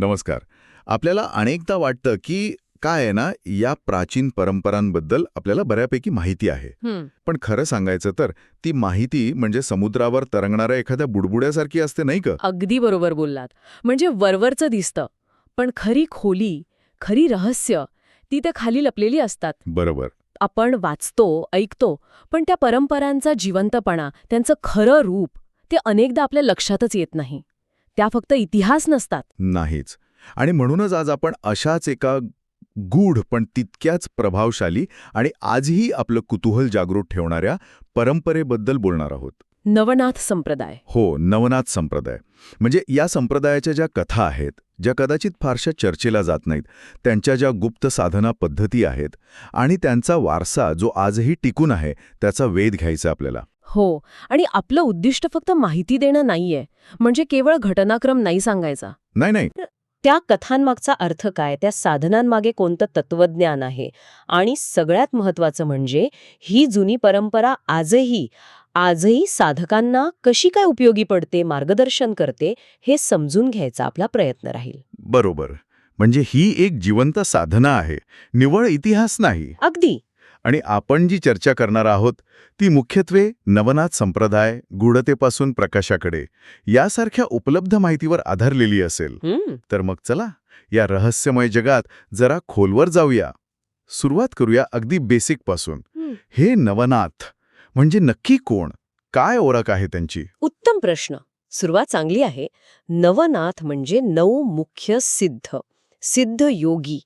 नमस्कार. आपल्याला अनेकदा वाटतं की काय आहे ना या प्राचीन परंपरांबद्दल आपल्याला बऱ्यापैकी माहिती आहे. पण खरं सांगायचं तर ती माहिती म्हणजे समुद्रावर तरंगणाऱ्या एखाद्या बुडबुड्यासारखी असते नाही का? अगदी बरोबर बोललात. म्हणजे वरवरचं दिसतं. पण खरी खोली खरी रहस्य ती तर खाली लपलेली असतात. बरोबर. आपण वाचतो ऐकतो पण त्या परंपरांचा जिवंतपणा त्यांचं खरं रूप ते अनेकदा आपल्या लक्षातच येत नाही. त्या फक्त इतिहास नसतात. नाहीच. आणि म्हणूनच आज आपण अशाच एका गूढ पण तितक्याच प्रभावशाली आणि आजही आपलं कुतूहल जागृत ठेवणाऱ्या परंपरेबद्दल बोलणार आहोत. नवनाथ संप्रदाय. हो नवनाथ संप्रदाय. म्हणजे या संप्रदायाच्या ज्या कथा आहेत ज्या कदाचित फारशा चर्चेला जात नाहीत त्यांच्या ज्या गुप्त साधना पद्धती आहेत आणि त्यांचा वारसा जो आजही टिकून आहे त्याचा वेध घ्यायचा आपल्याला. हो. आणि आपलं उद्दिष्ट फक्त माहिती देणं नाहीये. म्हणजे केवळ घटनाक्रम नाही सांगायचा. नाही नाही. त्या कथांमागचा अर्थ काय? त्या साधनांमागे कोणतं तत्वज्ञान आहे? आणि सगळ्यात महत्वाचं म्हणजे ही जुनी परंपरा आजही आजही साधकांना कशी काय उपयोगी पडते मार्गदर्शन करते हे समजून घ्यायचा आपला प्रयत्न राहील. बरोबर. म्हणजे ही एक जिवंत साधना आहे. निवळ इतिहास नाही. अगदी. आणि आपण जी चर्चा करणार आहोत ती मुख्यत्वे नवनाथ संप्रदाय गूढतेपासून प्रकाशाकडे यासारख्या उपलब्ध माहितीवर आधारलेली असेल. तर मग चला या रहस्यमय जगात जरा खोलवर जाऊया. सुरुवात करूया अगदी बेसिकपासून. हे नवनाथ म्हणजे नक्की कोण? काय ओळख आहे त्यांची? उत्तम प्रश्न. सुरुवात चांगली आहे. नवनाथ म्हणजे नऊ मुख्य सिद्ध. सिद्ध योगी.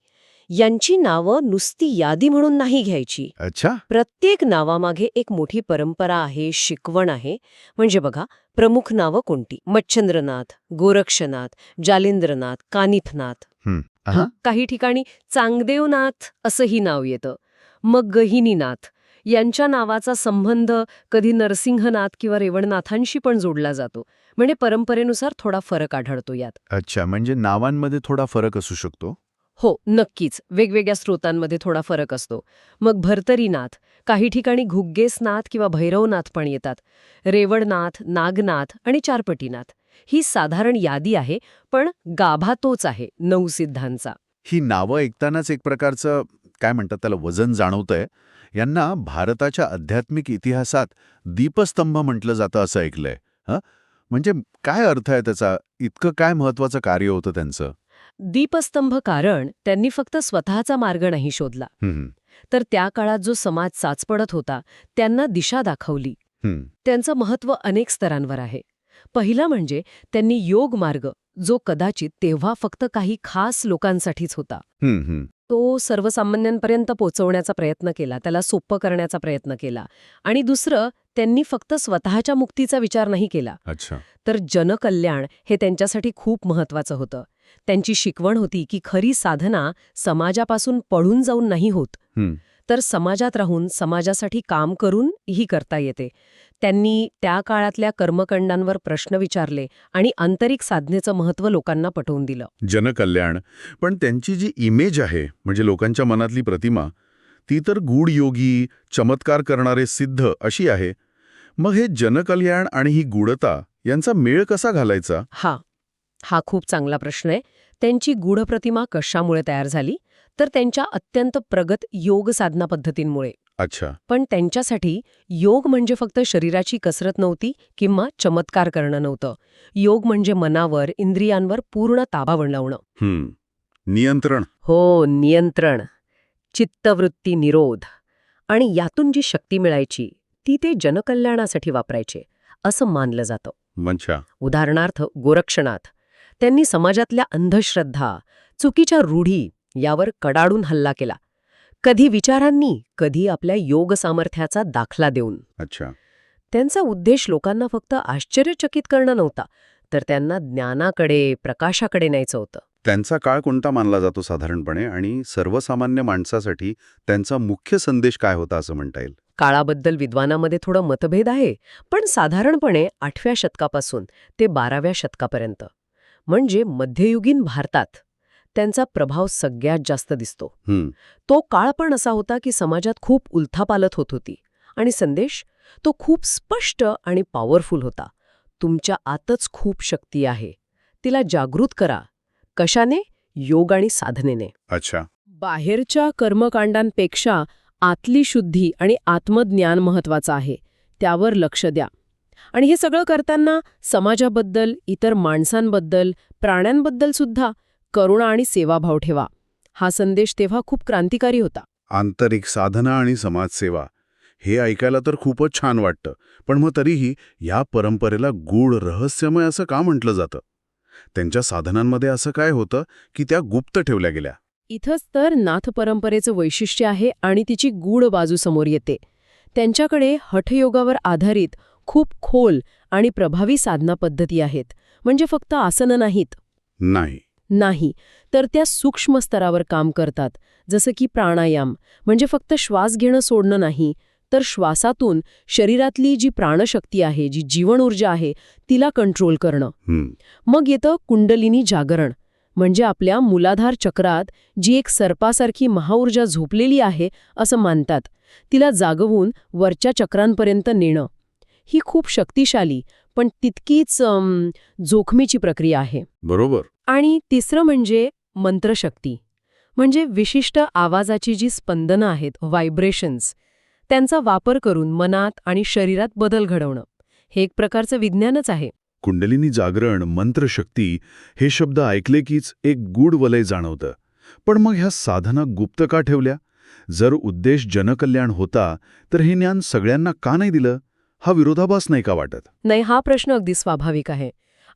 यांची नावं नुसती यादी म्हणून नाही घ्यायची. अच्छा. प्रत्येक नावामागे एक मोठी परंपरा आहे शिकवण आहे. म्हणजे बघा प्रमुख नावं कोणती? मच्छंद्रनाथ गोरक्षनाथ जालेंद्रनाथ कानिफनाथ. हं. काही ठिकाणी चांगदेवनाथ असंही नाव येतं. मग गहिनीनाथ. यांच्या नावाचा संबंध कधी नरसिंहनाथ किंवा रेवणनाथांशी पण जोडला जातो. म्हणजे परंपरेनुसार थोडा फरक आढळतो यात. अच्छा म्हणजे नावांमध्ये थोडा फरक असू शकतो? हो नक्कीच. वेगवेगळ्या स्रोतांमध्ये थोडा फरक असतो. मग भर्तरीनाथ. काही ठिकाणी घुग्गेसनाथ किंवा भैरवनाथ पण येतात. रेवडनाथ नागनाथ आणि चारपटीनाथ. ही साधारण यादी आहे पण गाभा तोच आहे नऊ सिद्धांचा. ही नावं ऐकतानाच एक प्रकारचं काय म्हणतात त्याला वजन जाणवतंय. यांना भारताच्या आध्यात्मिक इतिहासात दीपस्तंभ म्हटलं जातं असं ऐकलंय. ह? म्हणजे काय अर्थ आहे त्याचा? इतकं काय महत्वाचं कार्य होतं त्यांचं? दीपस्तंभ कारण त्यांनी फक्त स्वतःचा मार्ग नाही शोधला. तर त्या काळात जो समाज चाचपडत होता त्यांना दिशा दाखवली. त्यांचं महत्त्व अनेक स्तरांवर आहे. पहिला म्हणजे त्यांनी योग मार्ग जो कदाचित तेव्हा फक्त काही खास लोकांसाठीच होता. तो सर्वसामान्यांपर्यंत पोचवण्याचा प्रयत्न केला त्याला सोपं करण्याचा प्रयत्न केला. आणि दुसरं त्यांनी फक्त स्वतःच्या मुक्तीचा विचार नाही केला. अच्छा. तर जनकल्याण हे त्यांच्यासाठी खूप महत्वाचं होतं. त्यांची शिकवण होती की खरी साधना समाजापासून पळून जाऊन नाही होत. तर समाजात राहून समाजासाठी काम करून ही करता येते. त्यांनी त्या काळातल्या कर्मकांडांवर प्रश्न विचारले आणि आंतरिक साधनेचं महत्त्व लोकांना पटवून दिलं. जनकल्याण. पण त्यांची जी इमेज आहे म्हणजे लोकांच्या मनातली प्रतिमा ती तर गूढ योगी चमत्कार करणारे सिद्ध अशी आहे. मग हे जनकल्याण आणि ही गूढता यांचा मेळ कसा घालायचा? हा. हा खूप चांगला प्रश्न आहे. त्यांची गूढ प्रतिमा कशामुळे तयार झाली? तर त्यांच्या अत्यंत प्रगत योग साधना पद्धतींमुळे अच्छा. पण त्यांच्यासाठी योग म्हणजे फक्त शरीराची कसरत नव्हती किंवा चमत्कार करणं नव्हतं. योग म्हणजे मनावर इंद्रियांवर पूर्ण ताबा हं. नियंत्रण. हो नियंत्रण. चित्तवृत्ती निरोध. आणि यातून जी शक्ती मिळायची ती ते जनकल्याणासाठी वापरायचे असं मानलं जातं. उदाहरणार्थ गोरक्षनाथ. त्यांनी समाजातल्या अंधश्रद्धा चुकीच्या रूढी यावर कडाडून हल्ला केला. कधी विचारांनी कधी आपल्या योग सामर्थ्याचा दाखला देऊन. अच्छा. त्यांचा उद्देश लोकांना फक्त आश्चर्यचकित करणं नव्हता तर त्यांना ज्ञानाकडे प्रकाशाकडे न्यायचं होतं. त्यांचा काळ कोणता मानला जातो साधारणपणे? आणि सर्वसामान्य माणसासाठी त्यांचा मुख्य संदेश काय होता असं म्हणता येईल? काळाबद्दल विद्वानामध्ये थोडं मतभेद आहे पण साधारणपणे आठव्या शतकापासून ते बाराव्या शतकापर्यंत. म्हणजे मध्ययुगीन भारतात त्यांचा प्रभाव सगळ्यात जास्त दिसतो. तो काळ पण असा होता की समाजात खूप उलथापालत होत होती आणि संदेश तो खूप स्पष्ट आणि पॉवरफुल होता. तुमच्या आतच खूप शक्ती आहे. तिला जागृत करा. कशाने? योग आणि साधनेने. अच्छा. बाहेरच्या कर्मकांडांपेक्षा आतली शुद्धी आणि आत्मज्ञान महत्वाचं आहे. त्यावर लक्ष द्या. आणि हे सगळं करताना समाजाबद्दल इतर माणसांबद्दल प्राण्यांबद्दल सुद्धा करुणा आणि सेवाभाव ठेवा. हा संदेश तेव्हा खूप क्रांतिकारी होता. आंतरिक साधना आणि समाजसेवा हे ऐकायला तर खूपच छान वाटतं पण मग तरीही या परंपरेला गूढ रहस्यमय असं का म्हटलं जातं? त्यांच्या साधनांमध्ये असं काय होतं की त्या गुप्त ठेवल्या गेल्या? इथंच तर नाथ परंपरेचं वैशिष्ट्य आहे आणि तिची गूढ बाजू समोर येते. त्यांच्याकडे हठयोगावर आधारित खूप खोल आणि प्रभावी साधना पद्धती आहेत. म्हणजे फक्त आसनं नाहीत. नाही. नाही. तर त्या सूक्ष्म स्तरावर काम करतात. जसं की प्राणायाम. म्हणजे फक्त श्वास घेणं सोडणं नाही तर श्वासातून शरीरातली जी प्राणशक्ती आहे जी जीवन ऊर्जा आहे तिला कंट्रोल करणं. मग येतं कुंडलिनी जागरण. म्हणजे आपल्या मूलाधार चक्रात जी एक सर्पासारखी महाऊर्जा झोपलेली आहे असं मानतात. तिला जागवून वरच्या चक्रांपर्यंत नेणं. ही खूप शक्तिशाली पण तितकीच जोखमीची प्रक्रिया आहे. बरोबर. आणि तिसरं म्हणजे मंत्रशक्ती. म्हणजे विशिष्ट आवाजाची जी स्पंदनं आहेत व्हायब्रेशन्स त्यांचा वापर करून मनात आणि शरीरात बदल घडवणं. हे एक प्रकारचं विज्ञानच आहे. कुंडलिनी जागरण मंत्रशक्ती हे शब्द ऐकले कीच एक गूढ वलय जाणवतं. पण मग ह्या साधना गुप्त का ठेवल्या? जर उद्देश जनकल्याण होता तर हे ज्ञान सगळ्यांना का नाही दिलं? हा विरोधाभास नाही का वाटत? नाही हा प्रश्न अगदी स्वाभाविक आहे.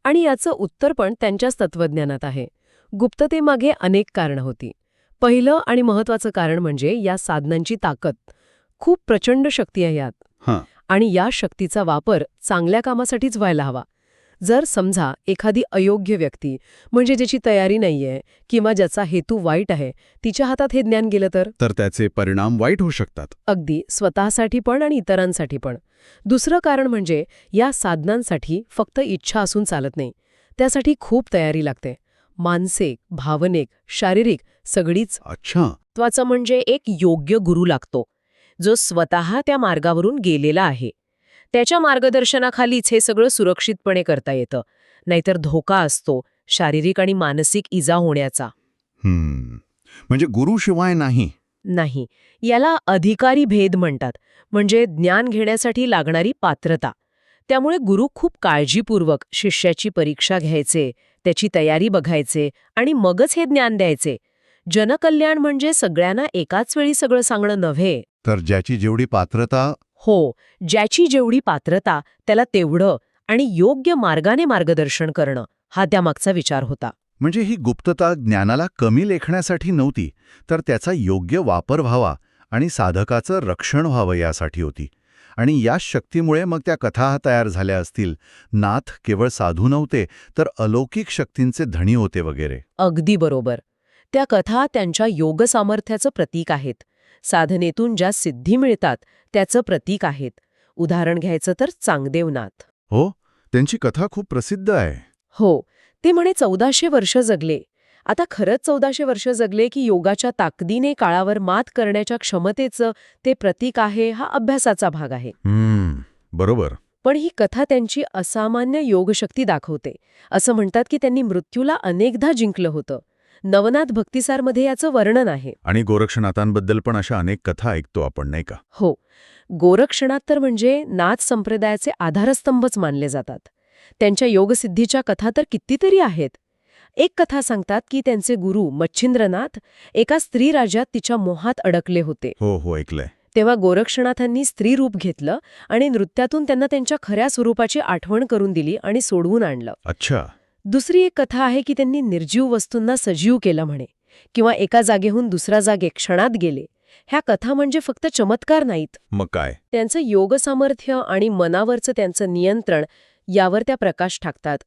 आणि याचं उत्तर पण त्यांच्याच तत्वज्ञानात आहे. गुप्ततेमागे अनेक कारणं होती. पहिलं आणि महत्वाचं कारण म्हणजे या साधनांची ताकद. खूप प्रचंड शक्ती आहे यात. आणि या शक्तीचा वापर चांगल्या कामासाठीच व्हायला हवा. जर समजा एखादी अयोग्य व्यक्ती म्हणजे ज्याची तयारी नाहीये किंवा ज्याचा हेतू वाईट आहे तिच्या हातात हे ज्ञान गेलं तर? तर त्याचे परिणाम वाईट होऊ शकतात. अगदी स्वतःसाठी पण आणि इतरांसाठी पण. दुसरं कारण म्हणजे या साधनांसाठी फक्त इच्छा असून चालत नाही. त्यासाठी खूप तयारी लागते. मानसिक भावनिक शारीरिक सगळीच अच्छा. म्हणजे एक योग्य गुरु लागतो जो स्वतः त्या मार्गावरून गेलेला आहे. त्याच्या मार्गदर्शनाखालीच हे सगळं सुरक्षितपणे करता येतं. नाहीतर धोका असतो शारीरिक आणि मानसिक इजा होण्याचा. म्हणजे गुरुशिवाय नाही. नाही. याला अधिकारी भेद म्हणतात. म्हणजे ज्ञान घेण्यासाठी लागणारी पात्रता. त्यामुळे गुरु खूप काळजीपूर्वक शिष्याची परीक्षा घ्यायचे त्याची तयारी बघायचे आणि मगच हे ज्ञान द्यायचे. जनकल्याण म्हणजे सगळ्यांना एकाच वेळी सगळं सांगणं नव्हे. तर ज्याची जेवढी पात्रता हो ज्याची जेवढी पात्रता त्याला तेवढं आणि योग्य मार्गाने मार्गदर्शन करणं हा त्यामागचा विचार होता. म्हणजे ही गुप्तता ज्ञानाला कमी लेखण्यासाठी नव्हती तर त्याचा योग्य वापर व्हावा आणि साधकाचं रक्षण व्हावं यासाठी होती. आणि याच शक्तीमुळे मग त्या कथा तयार झाल्या असतील नाथ केवळ साधू नव्हते तर अलौकिक शक्तींचे धणी होते वगैरे. अगदी बरोबर. त्या कथा त्यांच्या योग सामर्थ्याचं प्रतीक आहेत. साधनेतून ज्या सिद्धी मिळतात त्याचं प्रतीक आहेत. उदाहरण घ्यायचं तर चांगदेवनाथ. हो त्यांची कथा खूप प्रसिद्ध आहे. हो ते म्हणे चौदाशे वर्ष जगले. आता खरंच चौदाशे वर्ष जगले की योगाच्या ताकदीने काळावर मात करण्याच्या क्षमतेचं ते प्रतीक आहे हा अभ्यासाचा भाग आहे. बरोबर. पण ही कथा त्यांची असामान्य योगशक्ती दाखवते. असं म्हणतात की त्यांनी मृत्यूला अनेकदा जिंकलं होतं. नवनाथ भक्तिसारमध्ये याचं वर्णन आहे. आणि गोरक्षनाथांबद्दल पण अशा अनेक कथा ऐकतो आपण नाही का? हो. गोरक्षणात तर म्हणजे नाथ संप्रदायाचे आधारस्तंभच मानले जातात. त्यांच्या योगसिद्धीच्या कथा तर कितीतरी आहेत. एक कथा सांगतात की त्यांचे गुरु मच्छिंद्रनाथ एका स्त्री राज्यात तिच्या मोहात अडकले होते. हो हो ऐकलंय. तेव्हा गोरक्षनाथांनी स्त्री रूप घेतलं आणि नृत्यातून त्यांना त्यांच्या खऱ्या स्वरूपाची आठवण करून दिली आणि सोडवून आणलं. अच्छा. दुसरी एक कथा आहे की त्यांनी निर्जीव वस्तूंना सजीव केलं म्हणे किंवा एका जागेहून दुसऱ्या जागे क्षणात गेले. ह्या कथा म्हणजे फक्त चमत्कार नाहीत. मग काय? त्यांचं योग सामर्थ्य आणि मनावरचं त्यांचं नियंत्रण यावर त्या प्रकाश टाकतात.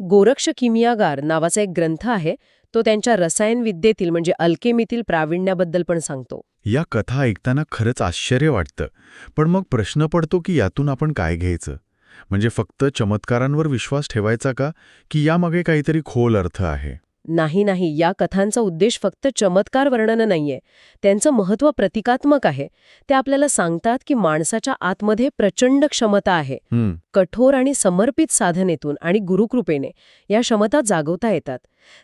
गोरक्ष किमियागार नावाचा एक ग्रंथ आहे तो त्यांच्या रसायनविद्येतील म्हणजे अल्केमीतील प्रावीण्याबद्दल पण सांगतो. या कथा ऐकताना खरंच आश्चर्य वाटतं. पण मग प्रश्न पडतो की यातून आपण काय घ्यायचं? म्हणजे फक्त चमत्कारांवर विश्वास ठेवायचा का की यामागे काहीतरी खोल अर्थ आहे? नाही नाही. या कथांचा उद्देश फक्त चमत्कार वर्णन नाहीये. त्यांचं महत्त्व प्रतिकात्मक आहे. ते आपल्याला सांगतात की माणसाच्या आतमध्ये प्रचंड क्षमता आहे. कठोर आणि समर्पित साधनेतून आणि गुरुकृपेने या क्षमता जागवता येतात.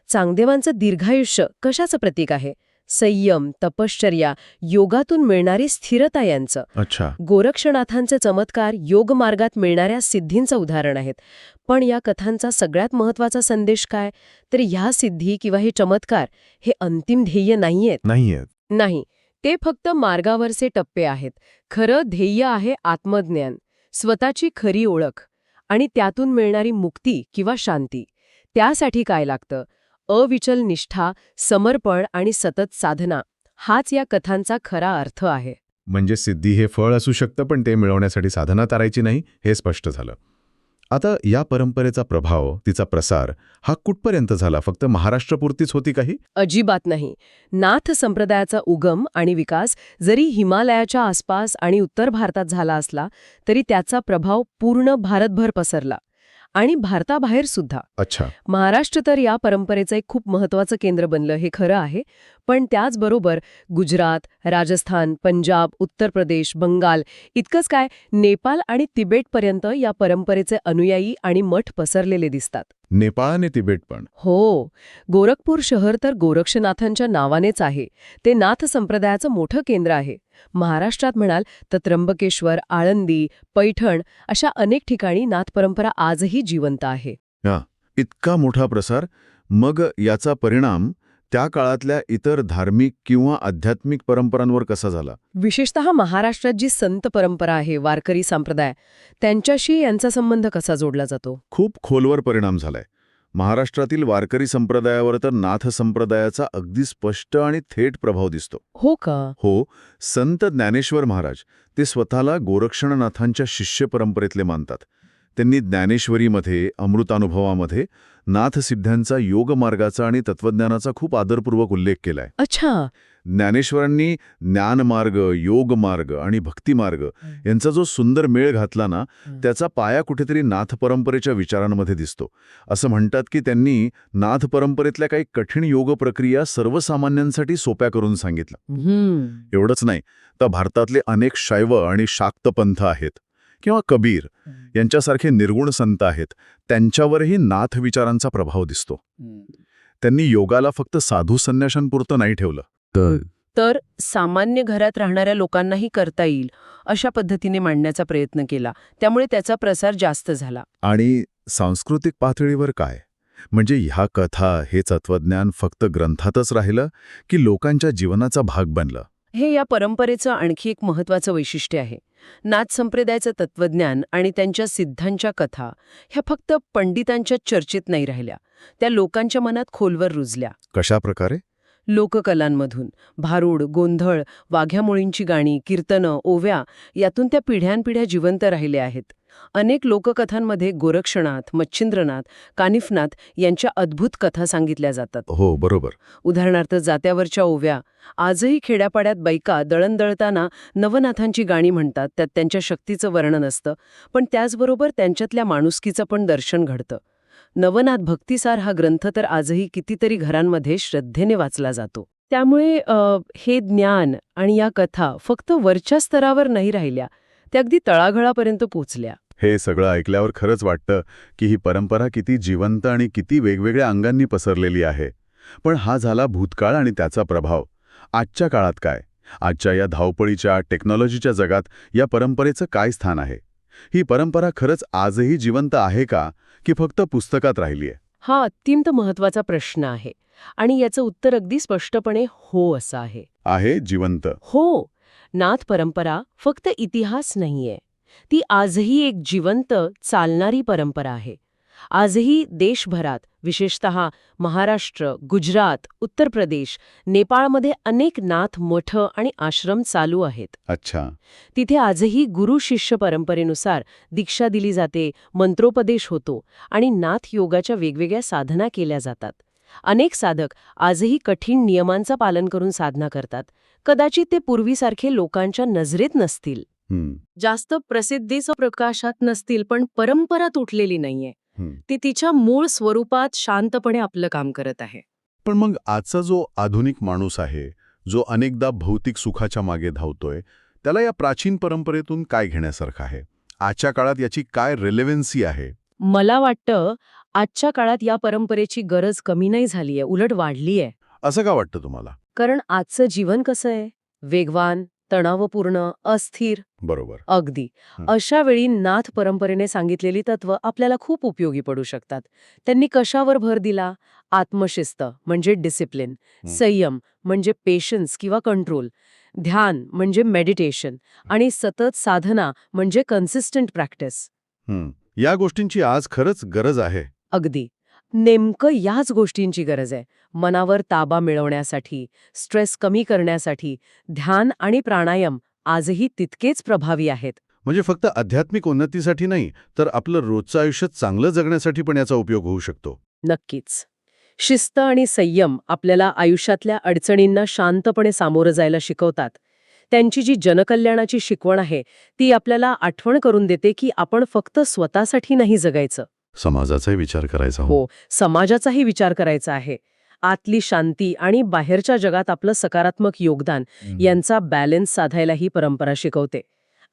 चांगदेवांचं दीर्घायुष्य कशाचं प्रतीक आहे? संयम तपश्चर्या योगातून मिळणारी स्थिरता यांचं. अच्छा. गोरक्षनाथांचे चमत्कार योगमार्गात मिळणाऱ्या सिद्धींचं उदाहरण आहेत. पण या कथांचा सगळ्यात महत्त्वाचा संदेश काय? तर ह्या सिद्धी किंवा हे चमत्कार हे अंतिम ध्येय नाहीयेत. नाहीये नाही. ते फक्त मार्गावरचे टप्पे आहेत. खरं ध्येय आहे आत्मज्ञान स्वतःची खरी ओळख आणि त्यातून मिळणारी मुक्ती किंवा शांती. त्यासाठी काय लागतं? अविचल निष्ठा समर्पण आणि सतत साधना हाच या कथांचा खरा अर्थ आहे. म्हणजे सिद्धी हे फळ असू शकतं पण ते मिळवण्यासाठी साधना तारायची नाही हे स्पष्ट झालं. आता या परंपरेचा प्रभाव तिचा प्रसार हा कुठपर्यंत झाला? फक्त महाराष्ट्रपुरतीच होती काही? अजिबात नाही. नाथ संप्रदायाचा उगम आणि विकास जरी हिमालयाच्या आसपास आणि उत्तर भारतात झाला असला तरी त्याचा प्रभाव पूर्ण भारतभर पसरला. आणि भारताबाहेर सुद्धा. अच्छा. महाराष्ट्र तर या परंपरेचं एक खूप महत्वाचं केंद्र बनलं हे खरं आहे. पण त्याचबरोबर गुजरात राजस्थान पंजाब उत्तर प्रदेश बंगाल इतकंच काय नेपाळ आणि तिबेटपर्यंत या परंपरेचे अनुयायी आणि मठ पसरलेले दिसतात. नेपाळ आणि तिबेट पण. हो. गोरखपूर शहर तर गोरक्षनाथांच्या नावानेच आहे. ते नाथ संप्रदायाचं मोठं केंद्र आहे. महाराष्ट्रात म्हणाल तर त्र्यंबकेश्वर आळंदी पैठण अशा अनेक ठिकाणी नाथ परंपरा आजही जिवंत आहे. इतका मोठा प्रसार मग याचा परिणाम त्या काळातल्या इतर धार्मिक किंवा आध्यात्मिक परंपरांवर कसा झाला? विशेषतः महाराष्ट्रात जी संत परंपरा आहे वारकरी संप्रदाय त्यांच्याशी यांचा संबंध कसा जोडला जातो? खूप खोलवर परिणाम झालाय. महाराष्ट्रातील वारकरी संप्रदायावर तर नाथ संप्रदायाचा अगदी स्पष्ट आणि थेट प्रभाव दिसतो. हो का? हो संत ज्ञानेश्वर महाराज ते स्वतःला गोरक्षणनाथांच्या शिष्य परंपरेतले मानतात. त्यांनी ज्ञानेश्वरीमध्ये अमृतानुभवामध्ये नाथसिद्ध्यांचा योगमार्गाचा आणि तत्वज्ञानाचा खूप आदरपूर्वक उल्लेख केलाय. अच्छा. ज्ञानेश्वरांनी ज्ञानमार्ग योगमार्ग आणि भक्तिमार्ग यांचा जो सुंदर मेळ घातला ना त्याचा पाया कुठेतरी नाथ परंपरेच्या विचारांमध्ये दिसतो. असं म्हणतात की त्यांनी नाथ परंपरेतल्या काही कठीण योग प्रक्रिया सर्वसामान्यांसाठी सोप्या करून सांगितलं एवढंच नाही तर भारतातले अनेक शैव आणि शाक्त पंथ आहेत. किंवा कबीर यांच्यासारखे निर्गुण संत आहेत त्यांच्यावरही नाथ विचारांचा प्रभाव दिसतो. त्यांनी योगाला फक्त साधू संन्याशांपुरतं नाही ठेवलं. तर? सामान्य घरात राहणाऱ्या लोकांनाही करता येईल अशा पद्धतीने मांडण्याचा प्रयत्न केला. त्यामुळे त्याचा प्रसार जास्त झाला. आणि सांस्कृतिक पातळीवर काय? म्हणजे ह्या कथा हे तत्वज्ञान फक्त ग्रंथातच राहिलं की लोकांच्या जीवनाचा भाग बनलं? हे या परंपरेचं आणखी एक महत्वाचं वैशिष्ट्य आहे. नाथ संप्रदायाचं तत्वज्ञान आणि त्यांच्या सिद्धांच्या कथा ह्या फक्त पंडितांच्या चर्चेत नाही राहिल्या. त्या लोकांच्या मनात खोलवर रुजल्या. कशा प्रकारे लोककलांमधून भारूड गोंधळ वाघ्यामुळींची गाणी कीर्तनं ओव्या यातून त्या पिढ्यानपिढ्या जिवंत राहिल्या आहेत. अनेक लोककथांमध्ये गोरक्षनाथ मच्छिंद्रनाथ कानिफनाथ यांच्या अद्भुत कथा सांगितल्या जातात. हो बरोबर. उदाहरणार्थ जात्यावरच्या ओव्या. आजही खेड्यापाड्यात बायका दळण दळताना नवनाथांची गाणी म्हणतात त्यात त्यांच्या शक्तीचं वर्णन असतं पण त्याचबरोबर त्यांच्यातल्या माणुसकीचं पण दर्शन घडतं. नवनाथ भक्तिसार हा ग्रंथ तर आजही कितीतरी घरांमध्ये श्रद्धेने वाचला जातो. त्यामुळे हे ज्ञान आणि या कथा फक्त वरच्या स्तरावर नाही राहिल्या त्या अगदी तळागळापर्यंत पोचल्या. हे सगळं ऐकल्यावर खरंच वाटतं की ही परंपरा किती जिवंत आणि किती वेगवेगळ्या अंगांनी पसरलेली आहे. पण हा झाला भूतकाळ आणि त्याचा प्रभाव. आजच्या काळात काय? आजच्या या धावपळीच्या टेक्नॉलॉजीच्या जगात या परंपरेचं काय स्थान आहे? ही परंपरा खरंच आजही जिवंत आहे का की फक्त पुस्तकात राहिली आहे हा अत्यंत महत्त्वाचा प्रश्न आहे आणि याचं उत्तर अगदी स्पष्टपणे हो असं आहे. आहे जिवंत. हो नाथ परंपरा फक्त इतिहास नाहीये. ती आजही एक जिवंत चालणारी परंपरा आहे. आजही देशभरात विशेषत महाराष्ट्र गुजरात उत्तर प्रदेश नेपाळमध्ये अनेक नाथ मठ आणि आश्रम चालू आहेत. अच्छा. तिथे आजही गुरु शिष्य परंपरेनुसार दीक्षा दिली जाते मंत्रोपदेश होतो आणि नाथ योगाच्या वेगवेगळ्या साधना केल्या जातात. अनेक साधक आजही कठीण नियमांचं पालन करून साधना करतात. कदाचित ते पूर्वीसारखे लोकांच्या नजरेत नसतील. जास्त प्रसिद्धीचं प्रकाशात नसतील पण परंपरा तुटलेली नाहीये. ती तिच्या मूळ स्वरूपात शांतपणे आपलं काम करत आहे. पण मग आजचा जो आधुनिक माणूस आहे जो अनेकदा भौतिक सुखाच्या मागे धावतोय त्याला या प्राचीन परंपरेतून काय घेण्यासारखं आहे? आजच्या काळात याची काय रिलेव्हन्सी आहे? मला वाटतं आजच्या काळात या परंपरेची गरज कमी नाही झालीय उलट वाढलीय. असं का वाटतं तुम्हाला? कारण आजचं जीवन कसं आहे? वेगवान तणावपूर्ण अस्थिर. बरोबर. अगदी. अशा वेळी नाथ परंपरेने सांगितलेली तत्व आपल्याला खूप उपयोगी पडू शकतात. त्यांनी कशावर भर दिला? आत्मशिस्त म्हणजे डिसिप्लिन. संयम म्हणजे पेशन्स किंवा कंट्रोल ध्यान म्हणजे मेडिटेशन आणि सतत साधना म्हणजे कन्सिस्टंट प्रॅक्टिस. या गोष्टींची आज खरंच गरज आहे. अगदी. नेमकं याच गोष्टींची गरज आहे. मनावर ताबा मिळवण्यासाठी स्ट्रेस कमी करण्यासाठी ध्यान आणि प्राणायाम आजही तितकेच प्रभावी आहेत. म्हणजे फक्त आध्यात्मिक उन्नतीसाठी नाही तर आपलं रोजचं आयुष्य चांगलं जगण्यासाठी पण याचा उपयोग होऊ शकतो. नक्कीच. शिस्त आणि संयम आपल्याला आयुष्यातल्या अडचणींना शांतपणे सामोरं जायला शिकवतात. त्यांची जी जनकल्याणाची शिकवण आहे ती आपल्याला आठवण करून देते की आपण फक्त स्वतःसाठी नाही जगायचं. समाजाचाही विचार करायचा हो. समाजाचाही विचार करायचा आहे. आतली शांती आणि बाहेरच्या जगात आपलं सकारात्मक योगदान यांचा बॅलन्स साधायला ही परंपरा शिकवते.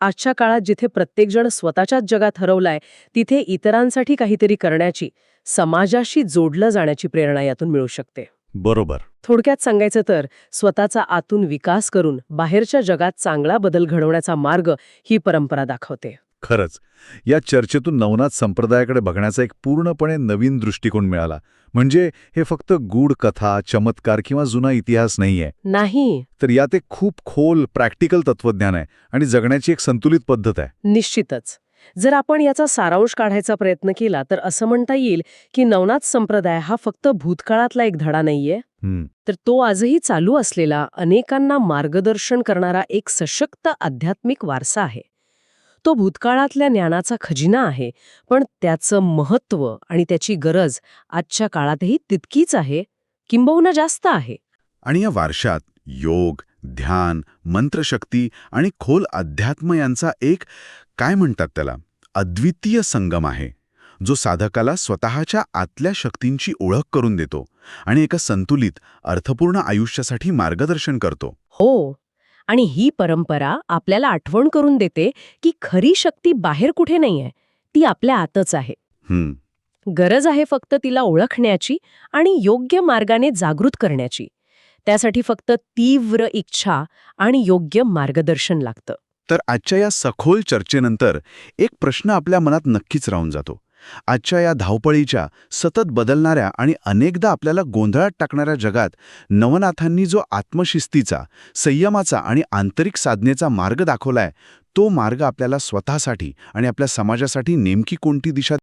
आजच्या काळात जिथे प्रत्येकजण स्वतःच्याच जगात हरवलाय तिथे इतरांसाठी काहीतरी करण्याची समाजाशी जोडलं जाण्याची प्रेरणा यातून मिळू शकते. बरोबर. थोडक्यात सांगायचं तर स्वतःचा आतून विकास करून बाहेरच्या जगात चांगला बदल घडवण्याचा मार्ग ही परंपरा दाखवते. खरंच या चर्चेतून नवनाथ संप्रदायाकडे बघण्याचा एक पूर्णपणे नवीन दृष्टिकोन मिळाला. म्हणजे हे फक्त गूढ कथा चमत्कार किंवा जुना इतिहास नाहीये. नाही. तर यात एक खूप खोल प्रॅक्टिकल तत्वज्ञान आहे आणि जगण्याची एक संतुलित पद्धत आहे. निश्चितच. जर आपण याचा सारांश काढायचा प्रयत्न केला तर असं म्हणता येईल की नवनाथ संप्रदाय हा फक्त भूतकाळातला एक धडा नाहीये. तर तो आजही चालू असलेला अनेकांना मार्गदर्शन करणारा एक सशक्त आध्यात्मिक वारसा आहे. तो भूतकाळातल्या ज्ञानाचा खजिना आहे पण त्याचं महत्त्व आणि त्याची गरज आजच्या काळातही तितकीच आहे किंबहुना जास्त आहे. आणि या वारशात योग ध्यान मंत्रशक्ती आणि खोल अध्यात्म यांचा एक काय म्हणतात त्याला अद्वितीय संगम आहे जो साधकाला स्वतःच्या आतल्या शक्तींची ओळख करून देतो आणि एका संतुलित अर्थपूर्ण आयुष्यासाठी मार्गदर्शन करतो. हो आणि ही परंपरा आपल्याला आठवण करून देते की खरी शक्ती बाहेर कुठे नाहीये ती आपल्या आतच आहे. गरज आहे फक्त तिला ओळखण्याची आणि योग्य मार्गाने जागृत करण्याची. त्यासाठी फक्त तीव्र इच्छा आणि योग्य मार्गदर्शन लागतं. तर आजच्या या सखोल चर्चेनंतर एक प्रश्न आपल्या मनात नक्कीच राहून जातो. आजच्या या धावपळीच्या सतत बदलणाऱ्या आणि अनेकदा आपल्याला गोंधळात टाकणाऱ्या जगात नवनाथांनी जो आत्मशिस्तीचा संयमाचा आणि आंतरिक साधनेचा मार्ग दाखवलाय तो मार्ग आपल्याला स्वतःसाठी आणि आपल्या समाजासाठी नेमकी कोणती दिशा